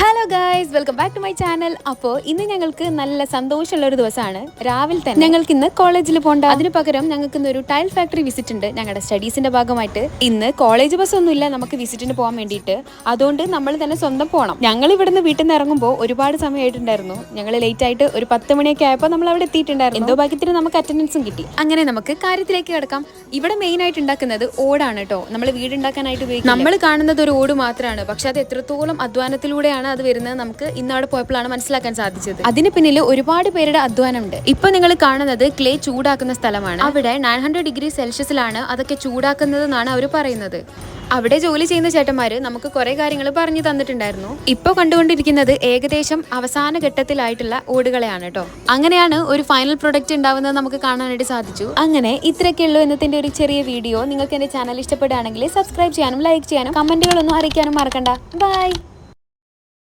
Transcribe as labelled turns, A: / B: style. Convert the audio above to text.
A: Hello guys welcome back to my channel അപ്പോൾ ഇന്ന് ഞങ്ങൾക്ക് നല്ല സന്തോഷമുള്ള ഒരു ദിവസമാണ്. രാവിലെ തന്നെ ഞങ്ങൾക്ക് ഇന്ന് കോളേജിൽ പോകണ്ട അതിന് പകരം ഞങ്ങൾക്ക് ഇന്ന് ഒരു ടൈൽ ഫാക്ടറി വിസിറ്റ് ഉണ്ട്. ഞങ്ങളുടെ സ്റ്റഡീസിന്റെ ഭാഗമായിട്ട്. ഇന്ന് കോളേജ് ബസ് ഒന്നുമില്ല. നമുക്ക് വിസിറ്റിന് പോകാൻ വേണ്ടിയിട്ട്. അതുകൊണ്ട് നമ്മൾ തന്നെ സ്വന്തം പോകണം ഞങ്ങൾ ഇവിടുന്ന് വീട്ടിൽ നിന്ന് ഇറങ്ങുമ്പോൾ ഒരുപാട് സമയമായിട്ടുണ്ടായിരുന്നു ഞങ്ങൾ ലേറ്റ് ആയിട്ട് ഒരു പത്ത് മണിയൊക്കെ ആയപ്പോൾ നമ്മൾ അവിടെ എത്തിയിട്ടുണ്ടായിരുന്നു. എന്തോ ഭാഗ്യത്തിന് നമുക്ക് അറ്റൻഡൻസും കിട്ടി. അങ്ങനെ നമുക്ക് കാര്യത്തിലേക്ക് കിടക്കാം. ഇവിടെ മെയിൻ ആയിട്ട് ഉണ്ടാക്കുന്നത് ഓടാണ് കേട്ടോ. നമ്മൾ വീട് ഉണ്ടാക്കാനായിട്ട് ഉപയോഗിക്കും നമ്മൾ കാണുന്നത് ഒരു ഓട് മാത്രമാണ്. പക്ഷെ അത് എത്രത്തോളം അധ്വാനത്തിലൂടെയാണ് അത് വരുന്നത് നമുക്ക് ഇന്ന് അവിടെ പോയപ്പോഴാണ് മനസ്സിലാക്കാൻ സാധിച്ചത്. അതിന് പിന്നിൽ ഒരുപാട് പേരുടെ അധ്വാനമുണ്ട്. ഇപ്പൊ നിങ്ങൾ കാണുന്നത് ക്ലേ ചൂടാക്കുന്ന സ്ഥലമാണ്. അവിടെ നയൻ ഹൺഡ്രഡ് ഡിഗ്രി സെൽഷ്യസിലാണ് അതൊക്കെ ചൂടാക്കുന്നത് എന്നാണ് അവർ പറയുന്നത്. അവിടെ ജോലി ചെയ്യുന്ന ചേട്ടന്മാര് നമുക്ക് കുറെ കാര്യങ്ങൾ പറഞ്ഞു തന്നിട്ടുണ്ടായിരുന്നു. ഇപ്പൊ കണ്ടുകൊണ്ടിരിക്കുന്നത് ഏകദേശം അവസാന ഘട്ടത്തിലായിട്ടുള്ള ഓടുകളെയാണ് കേട്ടോ. അങ്ങനെയാണ് ഒരു ഫൈനൽ പ്രൊഡക്റ്റ് ഉണ്ടാവുന്നത് നമുക്ക് കാണാനായിട്ട് സാധിച്ചു. അങ്ങനെ ഇത്രയൊക്കെയുള്ളൂ എന്നതിന്റെ ഒരു ചെറിയ വീഡിയോ. നിങ്ങൾക്ക് എന്റെ ചാനൽ ഇഷ്ടപ്പെടുകയാണെങ്കിൽ സബ്സ്ക്രൈബ് ചെയ്യാനും ലൈക്ക് ചെയ്യാനും കമന്റുകളൊന്നും അറിയിക്കാനും മറക്കണ്ട. ബൈ